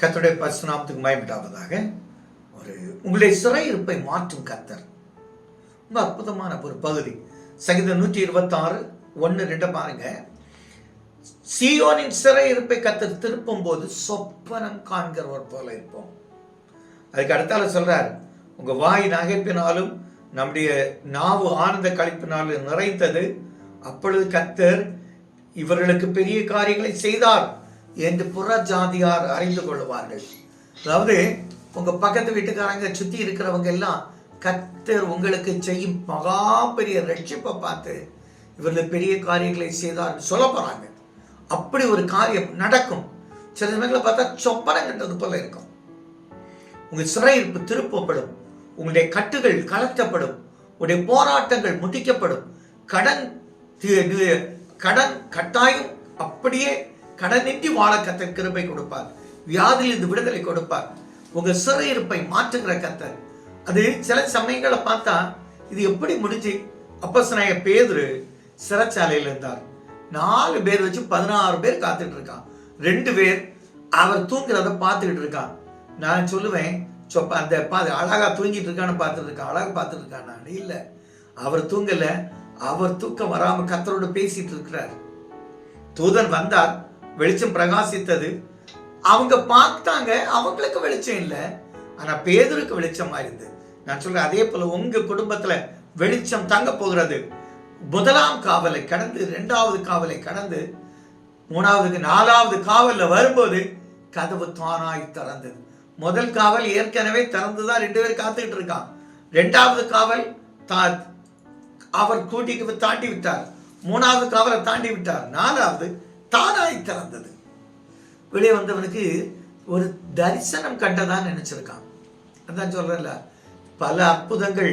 கத்தருடைய பசுநாமத்துக்கு மயமிட்டாவதாக ஒரு உங்களுடைய சிறையிருப்பை மாற்றும் கத்தர் ரொம்ப அற்புதமான ஒரு பகுதி. சங்கீதம் நூற்றி இருபத்தாறு ஒன்று ரெண்டு பாருங்க. சிறை சிறையிருப்பை கத்தர் திருப்பும் போது சொப்பனம் காண்கிறவர் போல இருப்போம். அதுக்கு அடுத்தால சொல்றார் உங்க வாய் நகைப்பினாலும் நம்முடைய நாவு ஆனந்த கழிப்பினாலும் நிறைந்தது. அப்பொழுது கத்தர் இவர்களுக்கு பெரிய காரியங்களை செய்தார். என்று புற ஜாதியார் அறிந்து கொள்வார்கள். அதாவது உங்க பக்கத்து வீட்டுக்காரங்க சுத்தி இருக்கிறவங்க எல்லாம் கத்தர் உங்களுக்கு செய்யும் மகா பெரிய ரட்சிப்பை பார்த்து இவர்கள் பெரிய காரியங்களை செய்தார் சொல்ல போறாங்க. அப்படி ஒரு காரியம் நடக்கும். சில சமயங்களை பார்த்தா சொப்பனம் கண்டது போல இருக்கும். உங்க சிறையிருப்பு திருப்பப்படும். உங்களுடைய கட்டுகள் கலத்தப்படும் உங்களுடைய போராட்டங்கள் முடிக்கப்படும் கடன் கடன் கட்டாயம் அப்படியே கடனின்றி வாழ கத்தர் கிருபை கொடுப்பார். வியாதியிலிருந்து விடுதலை கொடுப்பார். உங்க சிறையிருப்பை மாற்றுகிற கத்தர். அது சில சமயங்களை பார்த்தா இது எப்படி முடிஞ்சு? அப்பசனாய பேதுரு சிறைச்சாலையில் இருந்தார். நாலு பேர் வச்சு பதினாறு பேர் காத்துட்டு இருக்கான். ரெண்டு பேர் அவர் தூங்குறத பார்த்துக்கிட்டு இருக்கான். நான் சொல்லுவேன் சொப்ப அந்த பா அழகா தூங்கிட்டு இருக்கான்னு பார்த்துட்டு இருக்கான். அழகா பார்த்துட்டு இருக்கான். நான் இல்லை. அவர் தூங்கல. அவர் தூக்கம் வராம கத்தரோடு பேசிட்டு இருக்கிறார். தூதன் வந்தார். வெளிச்சம் பிரகாசித்தது. அவங்க பார்த்தாங்க அவங்களுக்கு வெளிச்சம் இல்லை. ஆனா பேதருக்கு வெளிச்சம் இருந்து நான் சொல்றேன் அதே போல உங்க குடும்பத்துல வெளிச்சம் தங்க போகிறது. முதலாம் காவலை கடந்து ரெண்டாவது காவலை கடந்து மூணாவதுக்கு நாலாவது காவல்ல வரும்போது கதவு தானாய் திறந்தது. முதல் காவல் ஏற்கனவே திறந்துதான் ரெண்டு பேர் காத்துக்கிட்டு இருக்கான். ரெண்டாவது காவல் தா அவர் கூட்டிக்கு தாண்டி விட்டார். மூணாவது காவலை தாண்டி விட்டார். நாலாவது தானாய் திறந்தது. வெளியே வந்தவனுக்கு ஒரு தரிசனம் கண்டதா நினைச்சிருக்கான். அதான் சொல்றேன்ல பல அற்புதங்கள்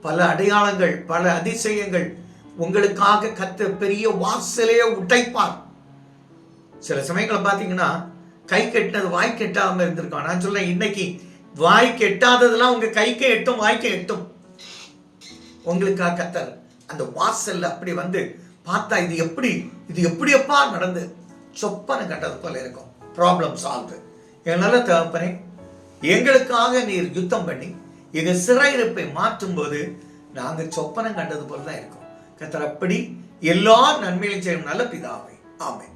பல அடையாளங்கள் பல அதிசயங்கள் உங்களுக்காக கத்த பெரிய வாசலையே உடைப்பார். சில சமயங்களை பார்த்தீங்கன்னா கை கெட்டினது வாய் கெட்டாம இருந்திருக்கும் நான் சொல்றேன் இன்னைக்கு வாய் கெட்டாததெல்லாம் உங்க கைக்கு எட்டும் வாய்க்கு எட்டும். உங்களுக்காக கத்தர் அந்த வாசல்ல அப்படி வந்து பார்த்தா இது எப்படி இது எப்படியப்பா நடந்து? சொப்பனை கண்டது போல இருக்கும். ப்ராப்ளம் சால்வ் என்னால் தகப்பனே எங்களுக்காக நீர் யுத்தம் பண்ணி எங்கள் சிறையிருப்பை மாற்றும் போது நாங்கள் சொப்பனம் கண்டது போல தான் இருக்கோம். கத்தர் அப்படி எல்லா நன்மையிலும் செய்யும் நல்ல பிதாவை. ஆமை